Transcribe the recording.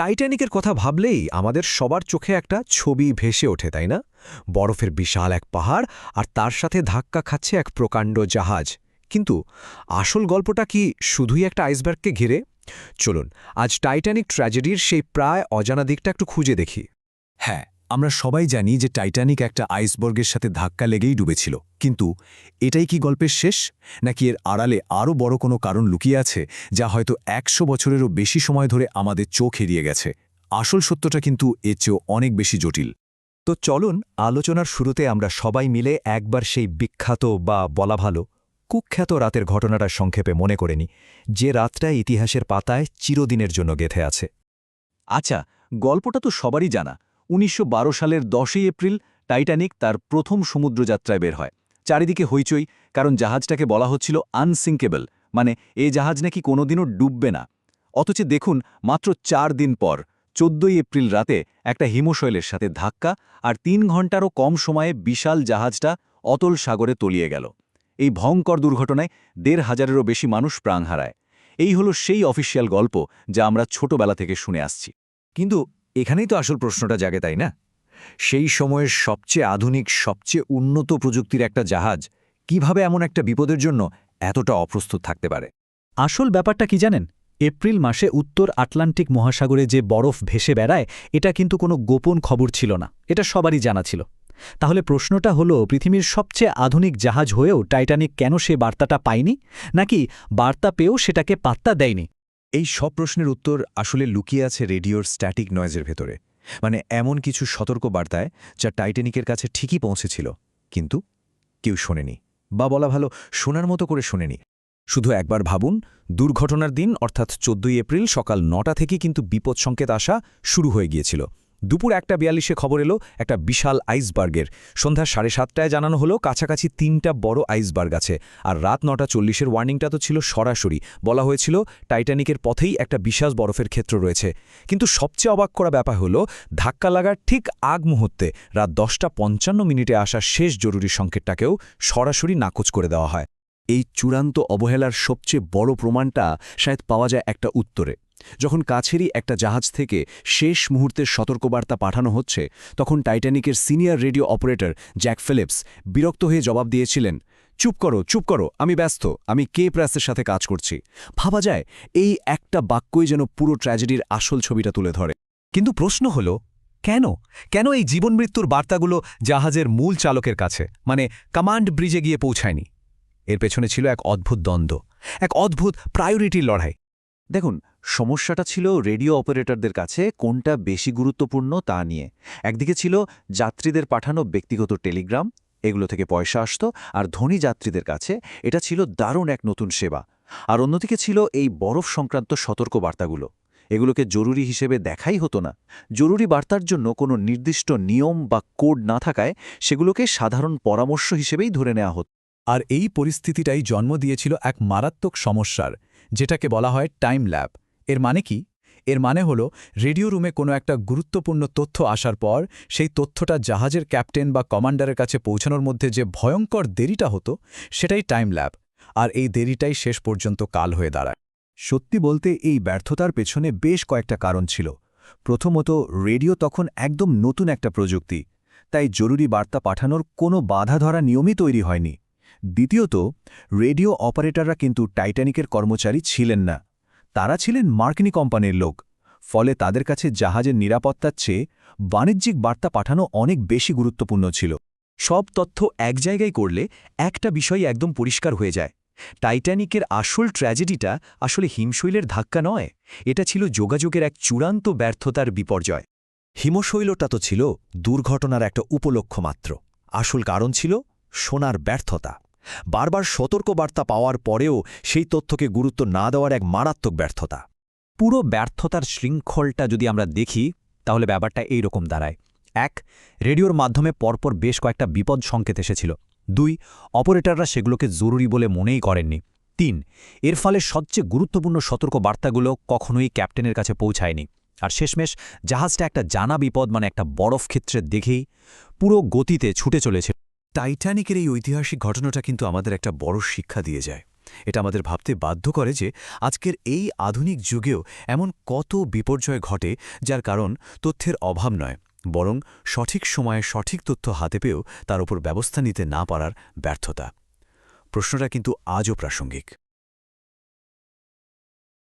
টাইটানিকের কথা ভাবলেই আমাদের সবার চোখে একটা ছবি ভেসে ওঠে, তাই না? বরফের বিশাল এক পাহাড় আর তার সাথে ধাক্কা খাচ্ছে এক প্রকাণ্ড জাহাজ। কিন্তু আসল গল্পটা কি শুধুই একটা আইসবার্গকে ঘিরে? চলুন, আজ টাইটানিক ট্র্যাজেডির সেই প্রায় অজানা দিকটা একটু খুঁজে দেখি। হ্যাঁ আমরা সবাই জানি যে টাইটানিক একটা আইসবর্গের সাথে ধাক্কা লেগেই ডুবেছিল। কিন্তু এটাই কি গল্পের শেষ? নাকি এর আড়ালে আরও বড় কোনো কারণ লুকিয়ে আছে যা হয়তো একশো বছরেরও বেশি সময় ধরে আমাদের চোখ এড়িয়ে গেছে? আসল সত্যটা কিন্তু এর চেয়েও অনেক বেশি জটিল। তো চলুন আলোচনার শুরুতে আমরা সবাই মিলে একবার সেই বিখ্যাত বা বলা ভালো, কুখ্যাত রাতের ঘটনাটা সংক্ষেপে মনে করেনি যে রাতটা ইতিহাসের পাতায় চিরদিনের জন্য গেথে আছে। আচ্ছা গল্পটা তো সবারই জানা। উনিশশো বারো সালের দশই এপ্রিল টাইটানিক তার প্রথম সমুদ্রযাত্রায় বের হয়। চারিদিকে হইচই, কারণ জাহাজটাকে বলা হচ্ছিল আনসিঙ্কেবল মানে এ জাহাজ নাকি কোনোদিনও ডুববে না। অথচ দেখুন, মাত্র চার দিন পর, চোদ্দই এপ্রিল রাতে একটা হিমশৈলের সাথে ধাক্কা আর তিন ঘন্টারও কম সময়ে বিশাল জাহাজটা অতল সাগরে তলিয়ে গেল। এই ভয়ঙ্কর দুর্ঘটনায় দেড় হাজারেরও বেশি মানুষ প্রাণ হারায়। এই হলো সেই অফিসিয়াল গল্প যা আমরা ছোটবেলা থেকে শুনে আসছি। কিন্তু এখানেই তো আসল প্রশ্নটা জাগে, তাই না? সেই সময়ের সবচেয়ে আধুনিক, সবচেয়ে উন্নত প্রযুক্তির একটা জাহাজ কীভাবে এমন একটা বিপদের জন্য এতটা অপ্রস্তুত থাকতে পারে? আসল ব্যাপারটা কি জানেন? এপ্রিল মাসে উত্তর আটলান্টিক মহাসাগরে যে বরফ ভেসে বেড়ায়, এটা কিন্তু কোনো গোপন খবর ছিল না। এটা সবারই জানা ছিল। তাহলে প্রশ্নটা হলো, পৃথিবীর সবচেয়ে আধুনিক জাহাজ হয়েও টাইটানিক কেন সে বার্তাটা পায়নি? নাকি বার্তা পেয়েও সেটাকে পাত্তা দেয়নি? এই সব প্রশ্নের উত্তর আসলে লুকিয়ে আছে রেডিওর স্ট্যাটিক নয়েজের ভেতরে। মানে এমন কিছু সতর্ক বার্তায় যা টাইটানিকের কাছে ঠিকই পৌঁছেছিল, কিন্তু কেউ শোনেনি। বা বলা ভালো, শোনার মতো করে শোনেনি। শুধু একবার ভাবুন, দুর্ঘটনার দিন, অর্থাৎ চোদ্দই এপ্রিল সকাল নটা থেকে কিন্তু বিপদ সংকেত আসা শুরু হয়ে গিয়েছিল। দুপুর একটা বিয়াল্লিশে খবর এলো একটা বিশাল আইসবার্গের। সন্ধ্যা সাড়ে সাতটায় জানানো হলো কাছাকাছি তিনটা বড় আইসবার্গ আছে, আর রাত নটা চল্লিশের ওয়ার্নিংটা তো ছিল সরাসরি। বলা হয়েছিল টাইটানিকের পথেই একটা বিশাল বরফের ক্ষেত্র রয়েছে। কিন্তু সবচেয়ে অবাক করা ব্যাপার হলো, ধাক্কা লাগার ঠিক আগ মুহূর্তে রাত দশটা পঞ্চান্ন মিনিটে আসা শেষ জরুরি সংকেতটাকেও সরাসরি নাকচ করে দেওয়া হয়। এই চূড়ান্ত অবহেলার সবচেয়ে বড় প্রমাণটা শায়দ পাওয়া যায় একটা উত্তরে। যখন কাছেরই একটা জাহাজ থেকে শেষ মুহূর্তের সতর্কবার্তা পাঠানো হচ্ছে, তখন টাইটানিকের senior radio operator Jack Phillips বিরক্ত হয়ে জবাব দিয়েছিলেন, চুপ করো চুপ করো, আমি ব্যস্ত, আমি কে প্রেসের সাথে কাজ করছি। ভাবা যায়, এই একটা বাক্যই যেন পুরো ট্র্যাজেডির আসল ছবিটা তুলে ধরে। কিন্তু প্রশ্ন হল, কেন? কেন এই জীবন মৃত্যুর বার্তাগুলো জাহাজের মূল চালকের কাছে মানে কমান্ড ব্রিজে গিয়ে পৌঁছায়নি? এর পেছনে ছিল এক অদ্ভুত দ্বন্দ্ব, এক অদ্ভুত প্রায়োরিটির লড়াই। দেখুন সমস্যাটা ছিল রেডিও অপারেটরদের কাছে কোনটা বেশি গুরুত্বপূর্ণ তা নিয়ে। একদিকে ছিল যাত্রীদের পাঠানো ব্যক্তিগত টেলিগ্রাম, এগুলো থেকে পয়সা আসত, আর ধনী যাত্রীদের কাছে এটা ছিল দারুণ এক নতুন সেবা। আর অন্যদিকে ছিল এই বরফ সংক্রান্ত সতর্ক বার্তাগুলো এগুলোকে জরুরি হিসেবে দেখাই হতো না। জরুরি বার্তার জন্য কোনো নির্দিষ্ট নিয়ম বা কোড না থাকায় সেগুলোকে সাধারণ পরামর্শ হিসেবেই ধরে নেওয়া হতো। আর এই পরিস্থিতিটাই জন্ম দিয়েছিল এক মারাত্মক সমস্যার, যেটাকে বলা হয় টাইম ল্যাব। এর মানে কি? এর মানে হলো, রেডিও রুমে কোনো একটা গুরুত্বপূর্ণ তথ্য আসার পর, সেই তথ্যটা জাহাজের ক্যাপ্টেন বা কমান্ডারের কাছে পৌঁছানোর মধ্যে যে ভয়ঙ্কর দেরিটা হতো, সেটাই টাইম ল্যাব। আর এই দেরিটাই শেষ পর্যন্ত কাল হয়ে দাঁড়ায়। সত্যি বলতে, এই ব্যর্থতার পেছনে বেশ কয়েকটা কারণ ছিল। প্রথমত, রেডিও তখন একদম নতুন একটা প্রযুক্তি, তাই জরুরি বার্তা পাঠানোর কোনো বাধা ধরা নিয়মই তৈরি হয়নি। দ্বিতীয়ত, রেডিও অপারেটররা কিন্তু টাইটানিকের কর্মচারী ছিলেন না। তারা ছিলেন মার্কিনি কোম্পানির লোক। ফলে তাদের কাছে জাহাজের নিরাপত্তার চেয়ে বাণিজ্যিক বার্তা পাঠানো অনেক বেশি গুরুত্বপূর্ণ ছিল। সব তথ্য এক জায়গায় করলে একটা বিষয় একদম পরিষ্কার হয়ে যায়। টাইটানিকের আসল ট্র্যাজেডিটা আসলে হিমশৈলের ধাক্কা নয়, এটা ছিল যোগাযোগের এক চূড়ান্ত ব্যর্থতার বিপর্যয়। হিমশৈলটা তো ছিল দুর্ঘটনার একটা উপলক্ষ মাত্র। আসল কারণ ছিল সোনার ব্যর্থতা। বারবার সতর্কবার্তা পাওয়ার পরেও সেই তথ্যকে গুরুত্ব না দেওয়ার এক মারাত্মক ব্যর্থতা। পুরো ব্যর্থতার শৃঙ্খলটা যদি আমরা দেখি, তাহলে ব্যাপারটা এই রকম দাঁড়ায়। এক, রেডিওর মাধ্যমে পরপর বেশ কয়েকটা বিপদ সংকেত এসেছিল। দুই, অপারেটররা সেগুলোকে জরুরি বলে মনেই করেননি। তিন, এর ফলে সবচেয়ে গুরুত্বপূর্ণ সতর্ক বার্তাগুলো কখনোই ক্যাপ্টেনের কাছে পৌঁছায়নি। আর শেষমেশ, জাহাজটা একটা জানা বিপদ মানে একটা বরফ ক্ষেত্রে দেখেই পুরো গতিতে ছুটে চলেছে। টাইটানিকের এই ঐতিহাসিক ঘটনাটা কিন্তু আমাদের একটা বড় শিক্ষা দিয়ে যায়। এটা আমাদের ভাবতে বাধ্য করে যে আজকের এই আধুনিক যুগেও এমন কত বিপর্যয় ঘটে যার কারণ তথ্যের অভাব নয়, বরং সঠিক সময়ে সঠিক তথ্য হাতে পেয়েও তার উপর ব্যবস্থা নিতে না পারার ব্যর্থতা। প্রশ্নটা কিন্তু আজও প্রাসঙ্গিক।